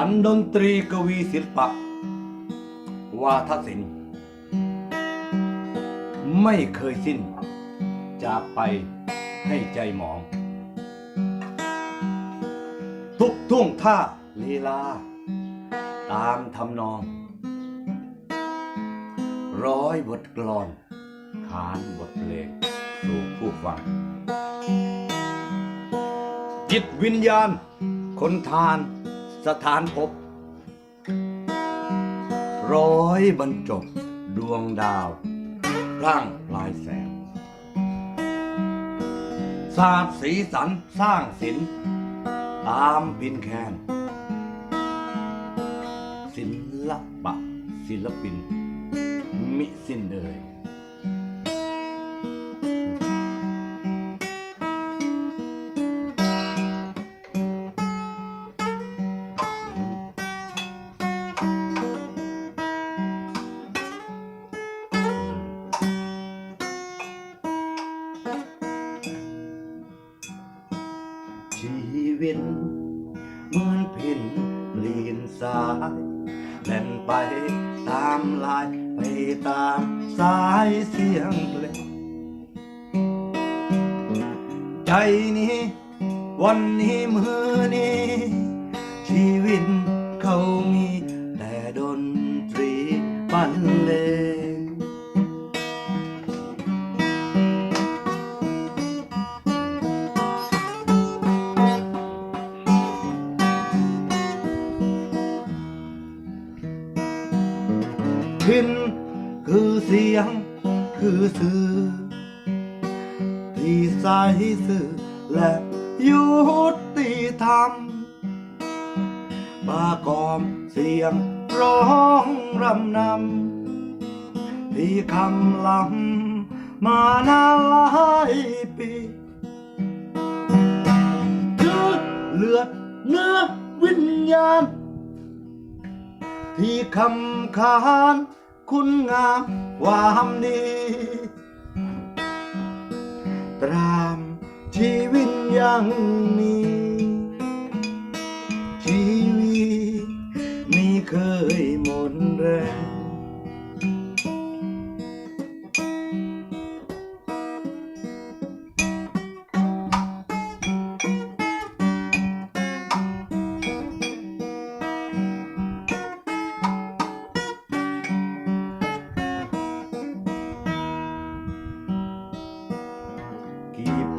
อันดนตรีกวีศิลปะ วาทศิลป์ไม่เคยสิ้น จากไปให้ใจหมอง ทุกท่วงท่าลีลา ตามทำนอง ร้อยบทกลอน ขานบทเพลงสู่ผู้ฟัง จิตวิญญาณ คนทาน สถานพบ ร้อยบรรจบดวงดาวร่างลายแสงสาดสีสันสร้างศิลป์ตามบินแคนศิลปะศิลปิน มิสิ้นเลย วิตเหมือนพินเปลี่ยนสายแล่นไปตามลายไปตามสายเสียงเพลงใจนี้ วันนี้มือนี้ ชีวิตเขามีแต่ดนตรีบรรเลง พินคือเสียงคือสื่อที่ใสสื่อและยุติธรรมปากอมเสียงร้องรำนำที่คำลำมานานหลายปีคือเลือดเนื้อวิญญาณ ที่คำขานคุณงามความดีตรามชีวิตยังมีชีวิ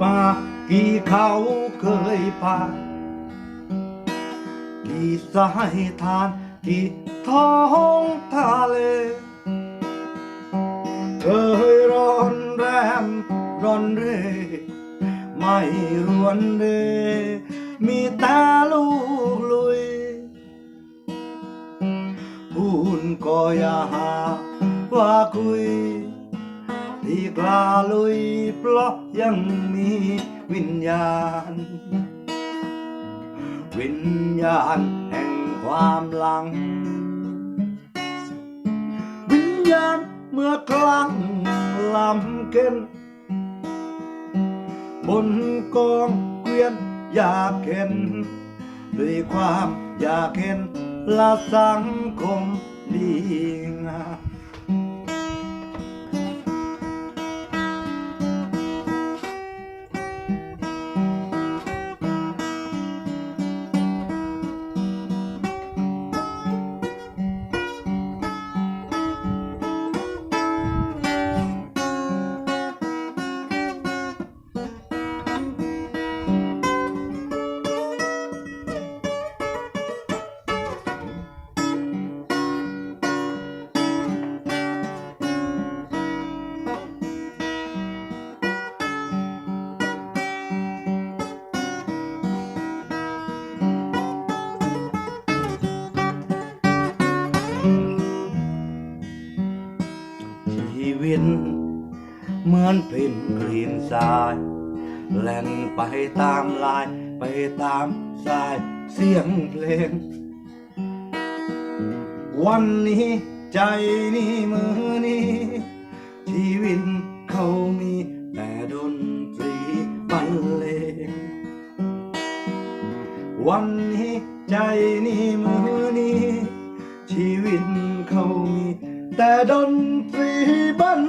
ป่ากี่เขาเคยผ่านกี่สายทานกี่ท้องทะเลเคยร้อนแรมร้อนเร ไม่รวนเรมีแต่ลูกลุยพูนก็อย่าหาว่าคุย กล้าลุยเพราะยังมีวิญญาณ วิญญาณแห่งความหลัง วิญญาณเมื่อคลั่งลำเกินบนกองเกวียนอยากเห็นด้วยความอยากเห็นละสังคมดีงาม ชีวิตเหมือนเป็นกรีนทรายแล่นไปตามลายไปตามสายเสียงเพลง วันนี้ใจนี้มือนี้ ชีวิตเขามีแต่ดนตรีบรรเลงวันนี้ใจนี่มือ แต่ดนตรีบรรเลง